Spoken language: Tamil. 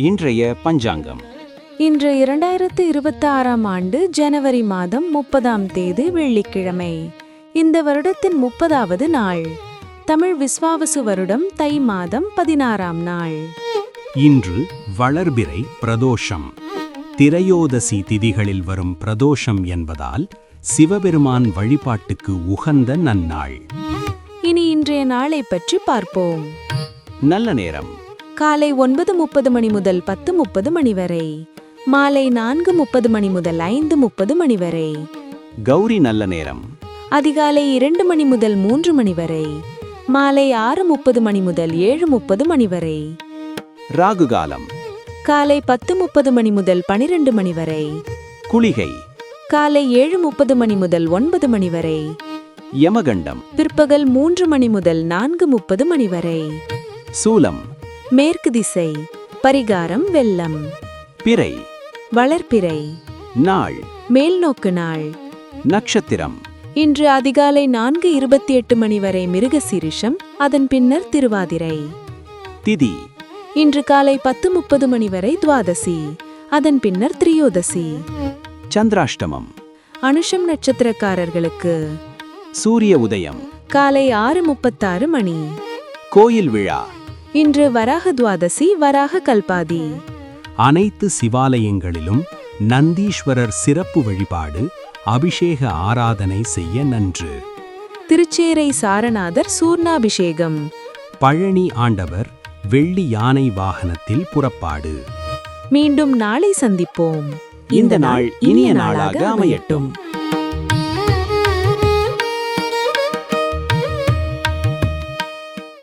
இன்றைய பஞ்சாங்கம். இன்று இரண்டாயிரத்து இருபத்தி ஆறாம் ஆண்டு ஜனவரி மாதம் முப்பதாம் தேதி வெள்ளிக்கிழமை. இந்த வருடத்தின் முப்பதாவது நாள். தமிழ் விஸ்வாவசு வருடம் தை மாதம் பதினாறாம் நாள். இன்று வளர்பிறை பிரதோஷம். திரையோதசி திதிகளில் வரும் பிரதோஷம் என்பதால் சிவபெருமான் வழிபாட்டுக்கு உகந்த நன்னாள். இனி இன்றைய நாளை பற்றி பார்ப்போம். நல்ல நேரம். காலை ஒன்பது முப்பது மணி முதல் பத்து முப்பது மணி வரை. மாலை நான்கு முப்பது மணி முதல் ஐந்து முப்பது மணி வரை. கௌரி நல்ல நேரம். அதிகாலை இரண்டு மணி முதல் மூன்று மணி வரை. மாலை ஆறு முப்பது மணி முதல் ஏழு முப்பது மணி வரை. ராகு காலம். காலை பத்து முப்பது மணி முதல் பனிரெண்டு மணி வரை. குளிகை. காலை ஏழு முப்பது மணி முதல் ஒன்பது மணி வரை. யமகண்டம். பிற்பகல் மூன்று மணி முதல் நான்கு முப்பது மணி வரை. சூலம். மேற்கு திசை பரிகாரம் வெள்ளம். பிறை. வளர்ப்பிறை நாள். மேல்நோக்கு நாள். நட்சத்திரம். இன்று அதிகாலை நான்கு இருபத்தி எட்டு மணி வரை மிருகசீரிஷம் அதன் பின்னர் திருவாதிரை. திதி. இன்று காலை பத்து முப்பது மணி வரை துவாதசி அதன் பின்னர் திரியோதசி. சந்திராஷ்டமம். அனுஷம் நட்சத்திரக்காரர்களுக்கு. சூரிய உதயம். காலை ஆறு முப்பத்தாறு மணி. கோயில் விழா. இன்று வராக துவாதசி வராக கல்பாதி. அனைத்து சிவாலயங்களிலும் நந்தீஸ்வரர் சிறப்பு வழிபாடு அபிஷேக ஆராதனை செய்ய நன்று. திருச்சேரை சாரநாதர் சூர்ணாபிஷேகம். பழனி ஆண்டவர் வெள்ளி யானை வாகனத்தில் புறப்பாடு. மீண்டும் நாளை சந்திப்போம். இந்த நாள் இனிய நாளாக அமையட்டும்.